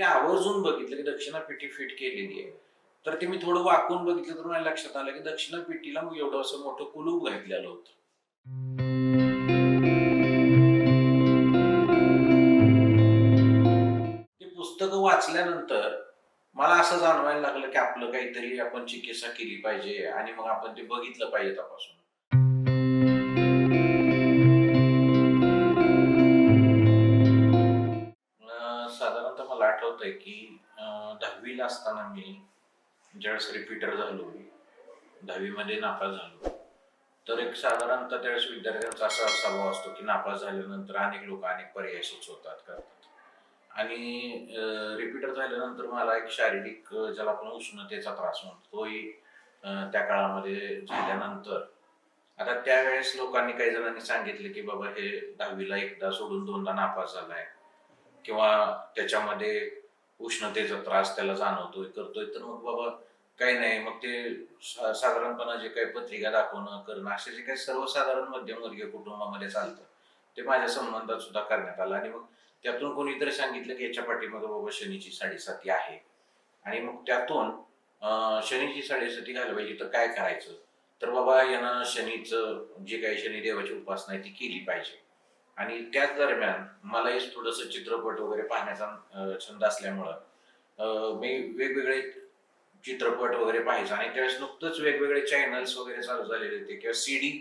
ते आवर्जून बघितलं की दक्षिणा पेटी फिट केलेली आहे. तर ते मी थोडं वाकून बघितलं तर मला लक्षात आलं की दक्षिणा पेटीला मग एवढं असं मोठं कुलूप घातलेलं होतं. ते पुस्तकं वाचल्यानंतर मला असं जाणवायला लागलं की आपलं काहीतरी आपण चिकित्सा केली पाहिजे आणि मग आपण ते बघितलं पाहिजे तपासून. आठवत आहे की दहावीला असताना मी ज्यावेळेस रिपीटर झालो दहावीमध्ये नापास झालो तर एक साधारणतः त्यावेळेस विद्यार्थ्यांचा असा स्वभाव असतो की नापास झाल्यानंतर अनेक लोक अनेक पर्याय सुचवतात करतात. आणि रिपीटर झाल्यानंतर मला एक शारीरिक ज्याला आपण उष्णतेचा त्रास म्हणतो तोही त्या काळामध्ये झाल्यानंतर. आता त्यावेळेस लोकांनी काही जणांनी सांगितले की बाबा हे दहावीला एकदा सोडून दोनदा नापास झालाय. किंवा त्याच्यामध्ये उष्णतेचा त्रास त्याला जाणवतोय करतोय. तर मग बाबा काही नाही मग ते सा- साधारणपणे जे काही पत्रिका दाखवणं करणं असे जे काही सर्वसाधारण मध्यमवर्गीय कुटुंबामध्ये चालतं ते माझ्या संबंधात सुद्धा करण्यात आलं. आणि मग त्यातून कोणीतरी सांगितलं की याच्या पाठीमागे बाबा शनीची साडेसाती आहे. आणि मग त्यातून शनीची साडेसाती घालवायची तर काय करायचं? तर बाबा यानं शनीचं जे काही शनिदेवाची उपासना आहे ती केली पाहिजे. आणि त्याच दरम्यान मलाही थोडंसं चित्रपट वगैरे पाहण्याचा छंद असल्यामुळं मी वेगवेगळे चित्रपट वगैरे पाहायचा आणि त्यावेळेस नुकतंच वेगवेगळे चॅनल्स वगैरे चालू झालेले होते किंवा सी डी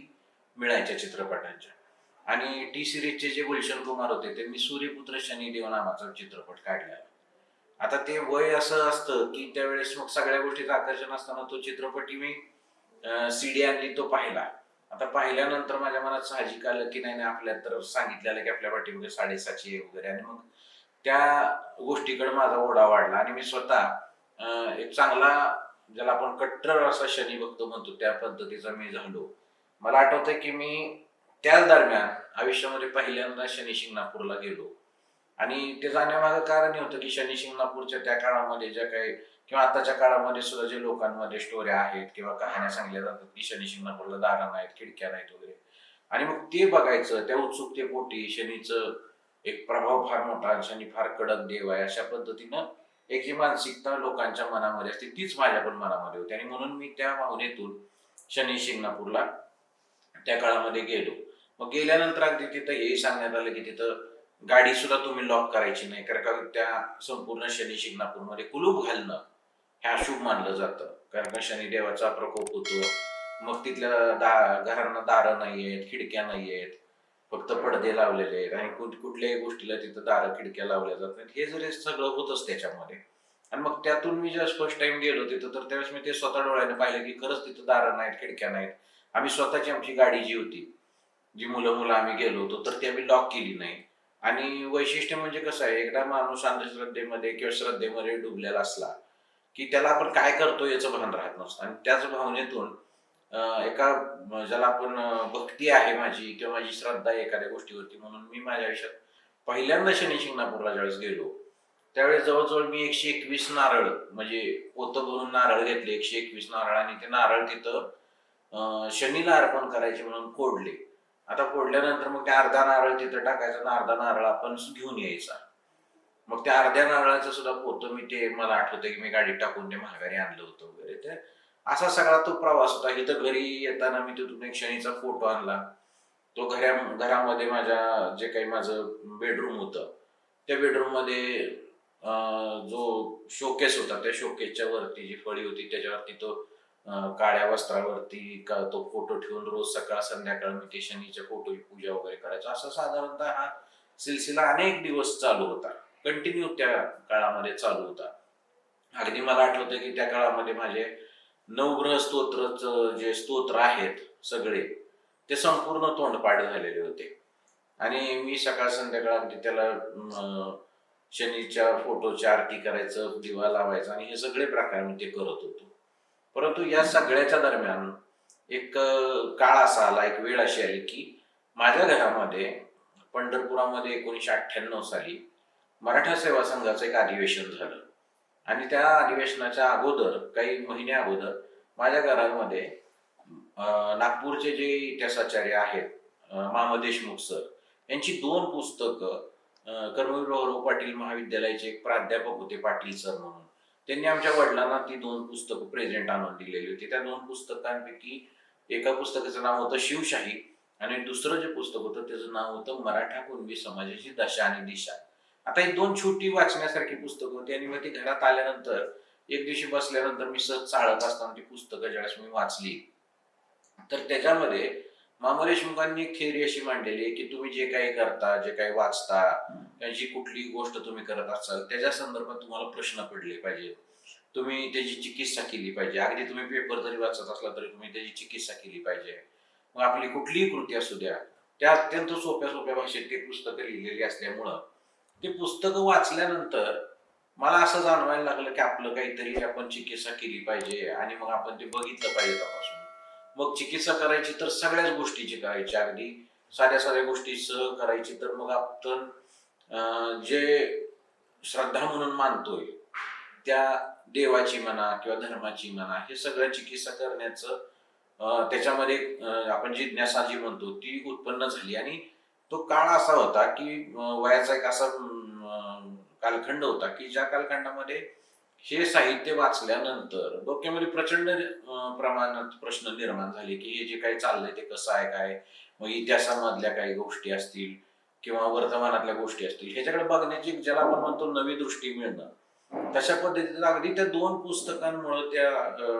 मिळायच्या चित्रपटांच्या. आणि टी सिरीजचे जे गुलशन कुमार होते ते मी सूर्यपुत्र शनिदेव नावाचा चित्रपट काढला. आता ते वय असं असतं की त्यावेळेस मग सगळ्या गोष्टीचं आकर्षण असताना तो चित्रपटही मी सी डी आणली तो पाहिला. आता पाहिल्यानंतर माझ्या मनात साहजिक आलं की नाही नाही आपल्या तर सांगितलेलं की आपल्या पाठीमध्ये साडेसातशे आहे वगैरे आणि मग त्या गोष्टीकडे माझा ओढा वाढला आणि मी स्वतः एक चांगला ज्याला आपण कट्टर असा शनी भक्त म्हणतो त्या पद्धतीचा मी झालो. मला आठवतंय की मी त्याच दरम्यान आयुष्यामध्ये पहिल्यांदा शनी शिंगणापूरला गेलो. आणि ते जाण्यामागं कारण हे होतं की शनी शिंगणापूरच्या त्या काळामध्ये ज्या काही किंवा आताच्या काळामध्ये सुद्धा जे लोकांमध्ये स्टोऱ्या आहेत किंवा कहाण्या सांगल्या जातात की शनी शिंगणापूरला दारा नाहीत खिडक्या नाहीत वगैरे. आणि मग ते बघायचं त्या उत्सुकतेपोटी शनीचं एक प्रभाव फार मोठा शनी फार कडक देव आहे अशा पद्धतीनं एक जी मानसिकता लोकांच्या मनामध्ये असते तीच माझ्या पण मनामध्ये होती. आणि म्हणून मी त्या भावनेतून शनी शिंगणापूरला त्या काळामध्ये गेलो. मग गेल्यानंतर अगदी तिथं हेही सांगण्यात आलं की तिथं गाडी सुद्धा तुम्ही लॉक करायची नाही कारण का त्या संपूर्ण शनी शिंगणापूरमध्ये कुलूप घालणं हे अशुभ मानलं जातं. कारण का शनिदेवाचा प्रकोप होतो. मग तिथल्या दा घरांना दारं नाही आहेत खिडक्या नाही आहेत फक्त पडदे लावलेले आहेत आणि कुठ कुठल्याही गोष्टीला तिथं दारं खिडक्या लावल्या जात नाहीत. हे जरी सगळं होतच त्याच्यामध्ये. आणि मग त्यातून मी जेव्हा फर्स्ट टाइम गेलो तिथं तर त्यावेळेस मी ते स्वतः डोळ्याने पाहिलं की खरंच तिथं दारं नाहीत खिडक्या नाहीत. आम्ही स्वतःची आमची गाडी जी होती जी मुलं मुलं आम्ही गेलो होतो तर ती आम्ही लॉक केली नाही. आणि वैशिष्ट्य म्हणजे कसं आहे एकदा माणूस अंधश्रद्धेमध्ये किंवा श्रद्धेमध्ये डुबलेला असला की त्याला आपण काय करतो याचं भान राहत नसतं. आणि त्याच भावनेतून एका ज्याला आपण भक्ती आहे माझी किंवा माझी श्रद्धा आहे एखाद्या गोष्टीवरती म्हणून मी माझ्या आयुष्यात पहिल्यांदा शनी शिंगणापूरला ज्यावेळेस गेलो त्यावेळेस जवळजवळ मी एकशे एकवीस नारळ म्हणजे पोतं भरून नारळ घेतले एकशे एकवीस नारळ आणि ते नारळ तिथं शनीला अर्पण करायचे म्हणून कोडले आता फोडल्यानंतर मग ते अर्धा नारळ तिथं टाकायचा आणि अर्धा नारळ आपण घेऊन यायचा. मग त्या अर्ध्या नारळाचं सुद्धा पोतं मी ते मला आठवतं की मी गाडीत टाकून ते महागारी आणलं होतं वगैरे. तर असा सगळा तो प्रवास होता. इथं घरी येताना मी तिथून एक शनीचा फोटो आणला. तो घरा घरामध्ये माझ्या जे काही माझं बेडरूम होतं त्या बेडरूममध्ये जो शोकेस होता त्या शोकेसच्या वरती जी फळी होती त्याच्यावरती तो काळ्या वस्त्रावरती का तो फोटो ठेवून रोज सकाळ संध्याकाळ मी ते शनीच्या फोटोची पूजा वगैरे करायचो. असं साधारणतः हा सिलसिला अनेक दिवस चालू होता. कंटिन्यू त्या काळामध्ये चालू होता. अगदी मला आठवतं की त्या काळामध्ये माझे नवग्रह स्तोत्रच जे स्तोत्र आहेत सगळे ते संपूर्ण तोंडपाठ झालेले होते. आणि मी सकाळ संध्याकाळ अगदी त्याला शनीच्या फोटोची आरती करायचं दिवा लावायचा आणि हे सगळे प्रकार मी ते करत होतो. परंतु या सगळ्याच्या दरम्यान एक काळ असा आला एक वेळ अशी आली की माझ्या घरामध्ये पंढरपुरामध्ये एकोणीसशे अठ्ठ्याण्णव साली मराठा सेवा संघाचं एक अधिवेशन झालं. आणि त्या अधिवेशनाच्या अगोदर काही महिने अगोदर माझ्या घरामध्ये नागपूरचे जे इतिहासाचार्य आहेत अं, मामा देशमुख सर यांची दोन पुस्तकं कर्मवीर भाऊराव पाटील महाविद्यालयाचे एक प्राध्यापक होते पाटील सर म्हणून. त्यांनी आमच्या वडिलांना ती दोन पुस्तकं प्रेझेंट आणून दिलेली होती. त्या दोन पुस्तकांपैकी एका पुस्तकाचं नाव होतं शिवशाही आणि दुसरं जे पुस्तक होतं त्याचं नाव होतं मराठा कुणबी समाजाची दशा आणि दिशा. आता ही दोन छोटी वाचण्यासारखी पुस्तकं होती आणि मग ती घरात आल्यानंतर एक दिवशी बसल्यानंतर मी सहज चाळत असताना ती पुस्तकं ज्यावेळेस मी वाचली. तर त्याच्यामध्ये मामोरे देशमुखांनी एक थिअरी अशी मांडलेली आहे की तुम्ही जे काही करता जे काही वाचता त्यांची कुठली गोष्ट तुम्ही करत असाल त्याच्या संदर्भात तुम्हाला प्रश्न पडले पाहिजे. तुम्ही त्याची चिकित्सा केली पाहिजे. अगदी तुम्ही पेपर जरी वाचत असला तरी तुम्ही त्याची चिकित्सा केली पाहिजे. मग आपली कुठलीही कृती असू द्या त्या अत्यंत सोप्या सोप्या भाषेत ते पुस्तकं लिहिलेली असल्यामुळं ते पुस्तकं वाचल्यानंतर मला असं जाणवायला लागलं की आपलं काहीतरी आपण चिकित्सा केली पाहिजे आणि मग आपण ते बघितलं पाहिजे तपासून. मग चिकित्सा करायची तर सगळ्याच गोष्टीची करायची. अगदी साध्या साध्या गोष्टी सह करायची तर मग आपण जे श्रद्धा म्हणून मानतोय त्या देवाची म्हणा किंवा धर्माची म्हणा हे सगळं चिकित्सा करण्याचं त्याच्यामध्ये आपण आपण जिज्ञासा जी म्हणतो ती उत्पन्न झाली. आणि तो काळ असा होता की वयाचा एक असा कालखंड होता की ज्या कालखंडामध्ये हे साहित्य वाचल्यानंतर डोक्यामध्ये प्रचंड प्रमाणात प्रश्न निर्माण झाले की हे जे काही चाललंय ते कसं आहे काय? मग इतिहासामधल्या काही गोष्टी असतील किंवा वर्तमानातल्या गोष्टी असतील ह्याच्याकडे बघण्याची ज्याला आपण म्हणतो नवी दृष्टी मिळणं. तशा पद्धतीने अगदी त्या दोन पुस्तकांमुळे त्या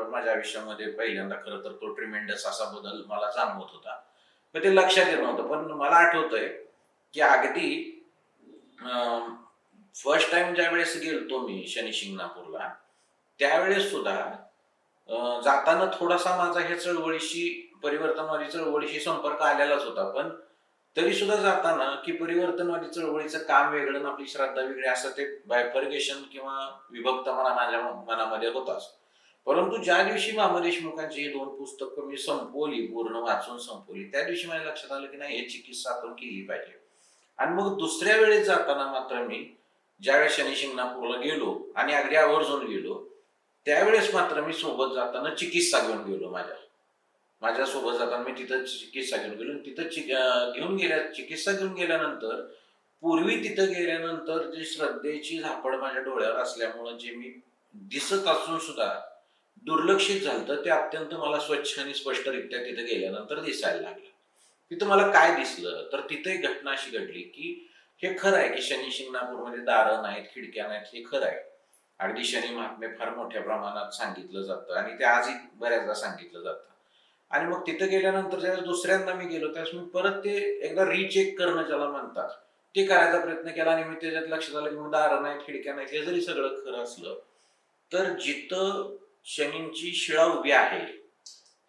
माझ्या आयुष्यामध्ये पहिल्यांदा खरं तर तो ट्रिमेंडस असा बदल मला जाणवत होता. पण ते लक्षात येत नव्हतं पण मला आठवतंय की अगदी फर्स्ट टाइम ज्या वेळेस गेलतो मी शनी शिंगणापूरला त्यावेळेस सुद्धा जाताना थोडासा माझा ह्या चळवळीशी परिवर्तनवादी चळवळीशी संपर्क आलेलाच होता. पण तरी सुद्धा जाताना की परिवर्तनवादी चळवळीचं काम वेगळं आणि आपली श्रद्धा वेगळी असं ते बायफर्गेशन किंवा विभक्तपणा माझ्या मनामध्ये होताच. परंतु ज्या दिवशी मामा देशमुखांची ही दोन पुस्तकं मी संपवली पूर्ण वाचून संपवली त्या दिवशी माझ्या लक्षात आलं की नाही हे चिकित्सा आपण केली पाहिजे. आणि मग दुसऱ्या वेळेस जाताना मात्र मी ज्यावेळेस शनी शिंगणापूरला गेलो आणि अगदी आवर्जून गेलो त्यावेळेस मात्र मी सोबत जाताना चिकित्सा घेऊन गेलो माझ्या माझ्या सोबत जाताना मी तिथं चिकित्सा घेऊन गेलो तिथं चिक- घेऊन गेल्या चिकित्सा घेऊन गेल्यानंतर पूर्वी तिथं गेल्यानंतर जी श्रद्धेची झापड माझ्या डोळ्यावर असल्यामुळं जे मी दिसत असून सुद्धा दुर्लक्षित झालं ते अत्यंत मला स्वच्छ आणि स्पष्टरित्या तिथं गेल्यानंतर दिसायला लागलं. तिथं मला काय दिसलं? तर तिथे एक घटना अशी घडली की हे खरं आहे की शनी शिंगणापूरमध्ये दारं नाहीत खिडक्या नाहीत हे खरं आहे. अगदी शनी महात्मे फार मोठ्या प्रमाणात सांगितलं जातं आणि ते आजही बऱ्याचदा सांगितलं जातं. आणि मग तिथं गेल्यानंतर ज्यावेळेस दुसऱ्यांदा मी गेलो त्यावेळेस मी परत ते एकदा रिचेक करणं ज्याला म्हणतात ते करायचा प्रयत्न केला आणि मी त्याच्यात लक्षात आलं की मग दारं नाही खिडक्या नाहीत हे जरी सगळं खरं असलं तर जिथं शनींची शिळा उभी आहे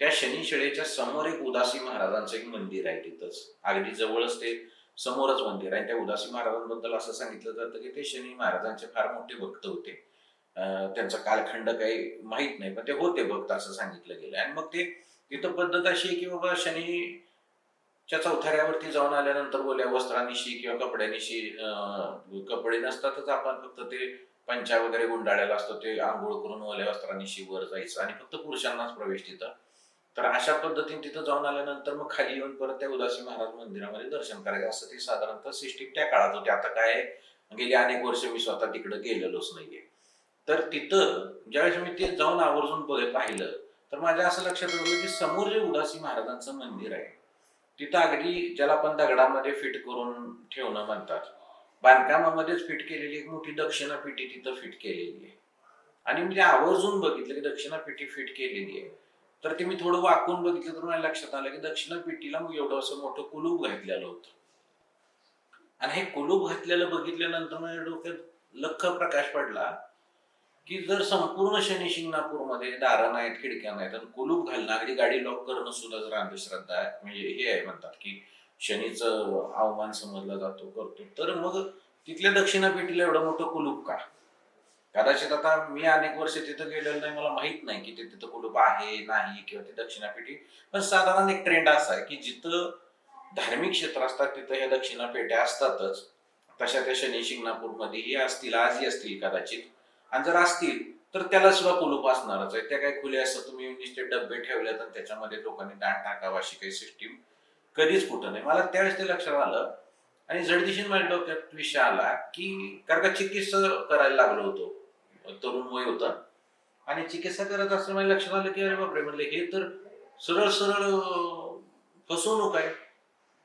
त्या शनी शिळेच्या समोर एक उदासी महाराजांचं एक मंदिर आहे तिथंच. अगदी जवळच ते समोरच मंदिर आहे त्या उदासी महाराजांबद्दल असं सांगितलं जातं की ते शनी महाराजांचे फार मोठे भक्त होते. त्यांचा कालखंड काही माहीत नाही पण ते होते भक्त असं सांगितलं गेलं. आणि मग ते तिथं पद्धत अशी आहे की बाबा शनीच्या चौथाऱ्यावरती जाऊन आल्यानंतर ओल्या वस्त्रांनीशी किंवा कपड्यानिशी कपडे नसतातच आपण फक्त ते पंचा वगैरे गुंडाळ्याला असतो ते आंघोळ करून ओल्या वस्त्रांनीशी वर जायचं आणि फक्त पुरुषांनाच प्रवेश तिथं. तर अशा पद्धतीने तिथं जाऊन आल्यानंतर मग खाली येऊन परत त्या उदासी महाराज मंदिरामध्ये दर्शन करायचं. असं ते साधारणतः सिस्टीम त्या काळात होती. आता काय गेली अनेक वर्ष मी स्वतः तिकडे गेलेलोच नाहीये. तर तिथं ज्यावेळेस मी ते जाऊन आवर्जून बघ पाहिलं तर माझ्या असं लक्षात आलं की समोर जे उदासी महाराजांचं मंदिर आहे तिथं अगदी ज्याला आपण दगडामध्ये फिट करून ठेवणं म्हणतात. बांधकामामध्येच फिट केलेली एक मोठी दक्षिणा पेटी तिथं फिट केलेली आहे. आणि मी ते आवर्जून बघितलं की दक्षिणा पेटी फिट केलेली आहे. तर ते मी थोडं वाकून बघितलं तर मला लक्षात आलं की दक्षिणा पेटीला मग एवढं असं मोठं कुलूप घातलेलं होतं. आणि हे कुलूप घातलेलं बघितल्यानंतर माझ्या डोक्यात लख प्रकाश पडला की जर संपूर्ण शनी शिंगणापूरमध्ये दारा नाहीत खिडक्या नाहीत आणि कुलूप घालणं अगदी गाडी लॉक करणं सुद्धा जर अंधश्रद्धा आहे. म्हणजे हे आहे म्हणतात की शनीचं अवमान समजला जातो करतो. तर मग तिथल्या दक्षिणा पेटीला एवढं मोठं कुलूप का? कदाचित आता मी अनेक वर्ष तिथं गेलेलो नाही मला माहीत नाही की ते तिथं कुलूप आहे नाही किंवा ते दक्षिणापेठी. पण साधारण एक ट्रेंड असा आहे की जिथं धार्मिक क्षेत्र असतात तिथं ह्या दक्षिणा पेट्या असतातच. तशा त्या शनी शिंगणापूरमध्येही असतील आजही असतील कदाचित. आणि जर असतील तर त्याला सुद्धा कुलूप असणारच आहे. त्या काही खुले असतात तुम्ही नुसते डब्बे ठेवले तर त्याच्यामध्ये लोकांनी दाण टाकावं अशी काही सिस्टीम कधीच कुठं नाही. मला त्यावेळेस ते लक्षात आलं आणि जडदिशीने माझ्या डोक्यात विषय आला की कारण का चिकित्सा करायला लागलो होतो. तरुण वय होता आणि चिकित्सा करत असताना लक्षात आलं की अरे बापरे म्हणले हे तर सरळ सरळ फसवणूक आहे.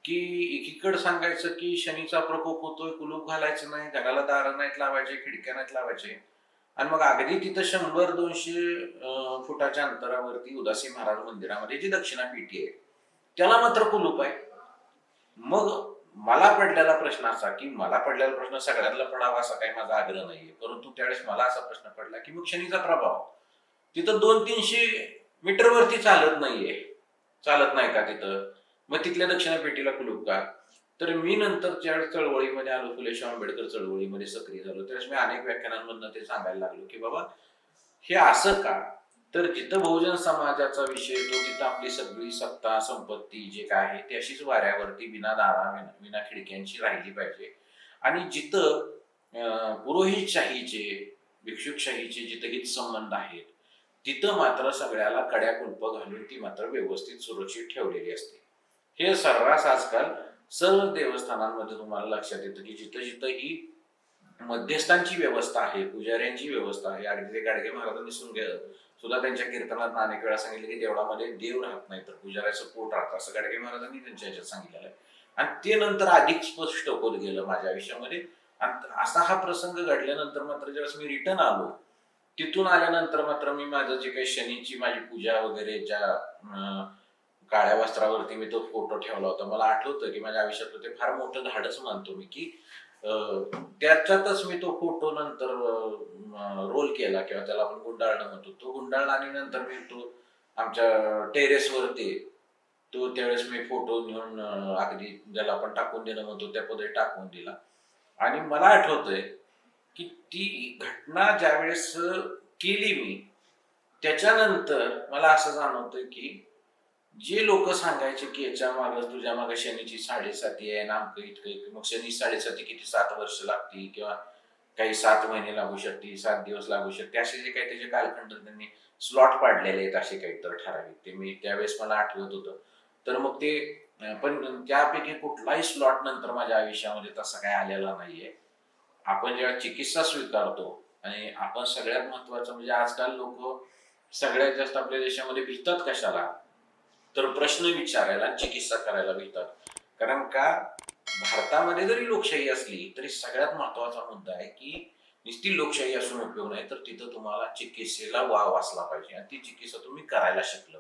की एकीकडे सांगायचं की शनीचा प्रकोप होतोय कुलूप घालायचं नाही घराला दारं नाहीत लावायचे खिडक्या नाहीत लावायचे. आणि मग अगदी तिथं शंभर दोनशे फुटाच्या अंतरावरती उदासी महाराज मंदिरामध्ये जी दक्षिणा पेटी आहे त्याला मात्र कुलूप आहे. मग मला पडलेला प्रश्न असा की मला पडलेला प्रश्न सगळ्यांना पडावा असा काही माझा आग्रह नाहीये. परंतु त्यावेळेस मला असा प्रश्न पडला की मग शनीचा प्रभाव. तिथं दोन तीनशे मीटरवरती चालत नाहीये. चालत नाही का तिथं? मग तिथल्या दक्षिणा पेटीला कुलूप का? तर मी नंतर ज्या चळवळीमध्ये आलो फुले आंबेडकर चळवळीमध्ये सक्रिय झालो. त्यावेळेस मी अनेक व्याख्यानांमधनं ते सांगायला लागलो की बाबा हे असं का? तर जिथं बहुजन समाजाचा विषय येतो तिथं आपली सगळी सत्ता संपत्ती जे काय आहे ती अशीच वाऱ्यावरती विना दारा विना- विना खिडक्यांची राहिली पाहिजे. आणि जिथं पुरोहितशाहीचे भिक्षुकशाहीचे जिथं हित संबंध आहेत तिथं मात्र सगळ्याला कड्या कुलप घालून ती मात्र व्यवस्थित सुरक्षित ठेवलेली असते. हे सर्रास आजकाल सर्व देवस्थानांमध्ये तुम्हाला लक्षात येतं की जिथं जिथं ही मध्यस्थांची व्यवस्था आहे पुजाऱ्यांची व्यवस्था आहे अगदी गाडगे महाराजांनी सुद्धा सुद्धा त्यांच्या कीर्तनात अनेक वेळा सांगितलं की देवळामध्ये देव राहत नाही तर पुजाऱ्याचं पोट राहतं. असं गाडगे महाराजांनी त्यांच्या ह्याच्यात सांगितलेलं आहे. आणि ते नंतर अधिक स्पष्ट होत गेलं माझ्या आयुष्यामध्ये. आणि असा हा प्रसंग घडल्यानंतर मात्र ज्यावेळेस मी रिटर्न आलो तिथून आल्यानंतर मात्र मी माझं जे काही शनीची माझी पूजा वगैरे ज्या काळ्या वस्त्रावरती मी तो फोटो ठेवला होता. मला आठवतं की माझ्या आयुष्यातलं ते फार मोठं धाडस मानतो मी की त्याच्यातच मी तो फोटो नंतर रोल केला किंवा त्याला आपण गुंडाळणं म्हणतो. तो गुंडाळला आणि नंतर मी तो आमच्या टेरेसवरती तो त्यावेळेस मी फोटो नेऊन अगदी ज्याला आपण टाकून देणं म्हणतो त्या पद्धती टाकून दिला. आणि मला आठवतंय की ती घटना ज्यावेळेस केली मी त्याच्यानंतर मला असं जाणवतं की जे लोक सांगायचे की याच्या मागे तुझ्या मागे शनीची साडेसाती आहे ना इतकं मग शनी साडेसाती किती? सात वर्ष लागतील किंवा काही सात महिने लागू शकते सात दिवस लागू शकते. असे जे काही त्याचे कालखंड त्यांनी स्लॉट पाडलेले आहेत असे काही तर ठराविक. ते मी त्यावेळेस मला आठवत होतं. तर मग ते पण त्यापैकी कुठलाही स्लॉट नंतर माझ्या आयुष्यामध्ये तसा काय आलेला नाहीये. आपण जेव्हा चिकित्सा स्वीकारतो आणि आपण सगळ्यात महत्वाचं म्हणजे आजकाल लोक सगळ्यात जास्त आपल्या देशामध्ये भितात कशाला? तर प्रश्न विचारायला चिकित्सा करायला भेटतात कारण का? भारतामध्ये जरी लोकशाही असली तरी सगळ्यात महत्त्वाचा मुद्दा आहे की नुसती लोकशाही असून उपयोग नाही तर तिथं तुम्हाला चिकित्सेला वाव असला पाहिजे आणि ती चिकित्सा तुम्ही करायला शिकलं